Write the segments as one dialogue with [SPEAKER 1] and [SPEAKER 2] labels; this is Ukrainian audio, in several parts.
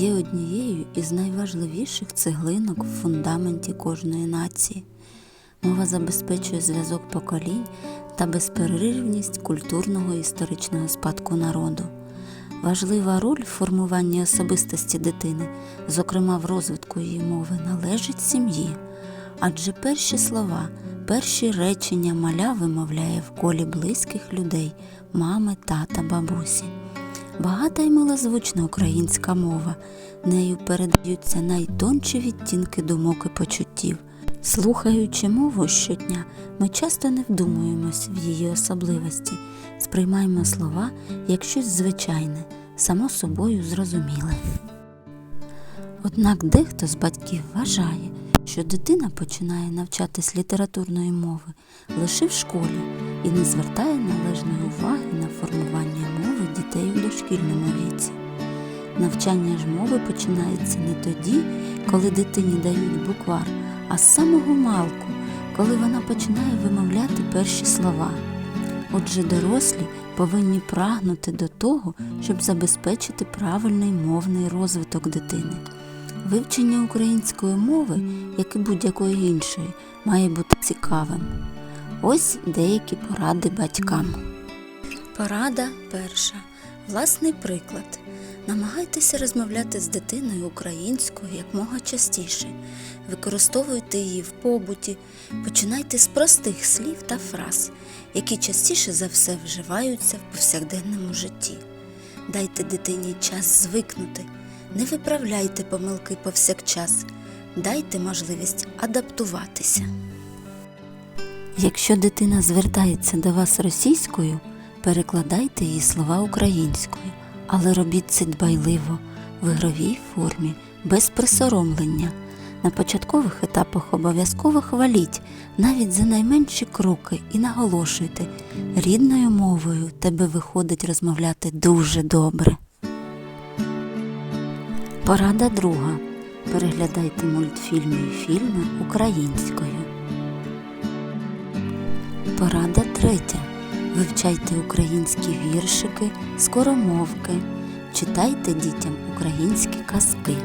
[SPEAKER 1] є однією із найважливіших цеглинок в фундаменті кожної нації. Мова забезпечує зв'язок поколінь та безперервність культурного історичного спадку народу. Важлива роль в формуванні особистості дитини, зокрема в розвитку її мови, належить сім'ї, адже перші слова, перші речення маля вимовляє в колі близьких людей, мами, тата, бабусі. Багата й милозвучна українська мова, нею передаються найтонші відтінки думок і почуттів. Слухаючи мову щодня, ми часто не вдумуємось в її особливості, сприймаємо слова як щось звичайне, само собою зрозуміле. Однак дехто з батьків вважає, що дитина починає навчатись літературної мови лише в школі і не звертає належної уваги на формування мови у дошкільному віці. Навчання ж мови починається не тоді, коли дитині дають буквар, а з самого малку, коли вона починає вимовляти перші слова. Отже, дорослі повинні прагнути до того, щоб забезпечити правильний мовний розвиток дитини. Вивчення української мови, як і будь-якої іншої, має бути цікавим. Ось деякі поради батькам. Порада перша. Власний приклад. Намагайтеся розмовляти з дитиною українською якмога частіше. Використовуйте її в побуті, починайте з простих слів та фраз, які частіше за все вживаються в повсякденному житті. Дайте дитині час звикнути, не виправляйте помилки повсякчас, дайте можливість адаптуватися. Якщо дитина звертається до вас російською, перекладайте її слова українською, але робіть це дбайливо, в ігровій формі, без присоромлення. На початкових етапах обов'язково хваліть навіть за найменші кроки і наголошуйте, рідною мовою тебе виходить розмовляти дуже добре. Порада друга. Переглядайте мультфільми і фільми українською. Порада третя. Вивчайте українські віршики, скоромовки, читайте дітям українські казки.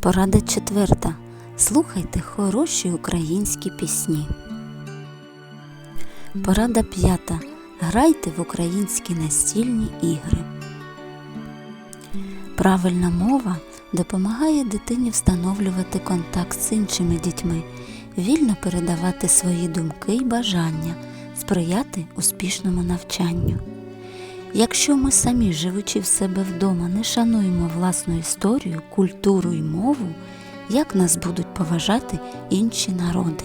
[SPEAKER 1] Порада четверта. Слухайте хороші українські пісні. Порада п'ята. Грайте в українські настільні ігри. Правильна мова допомагає дитині встановлювати контакт з іншими дітьми, вільно передавати свої думки й бажання, сприяти успішному навчанню. Якщо ми самі, живучи в себе вдома, не шануємо власну історію, культуру і мову, як нас будуть поважати інші народи?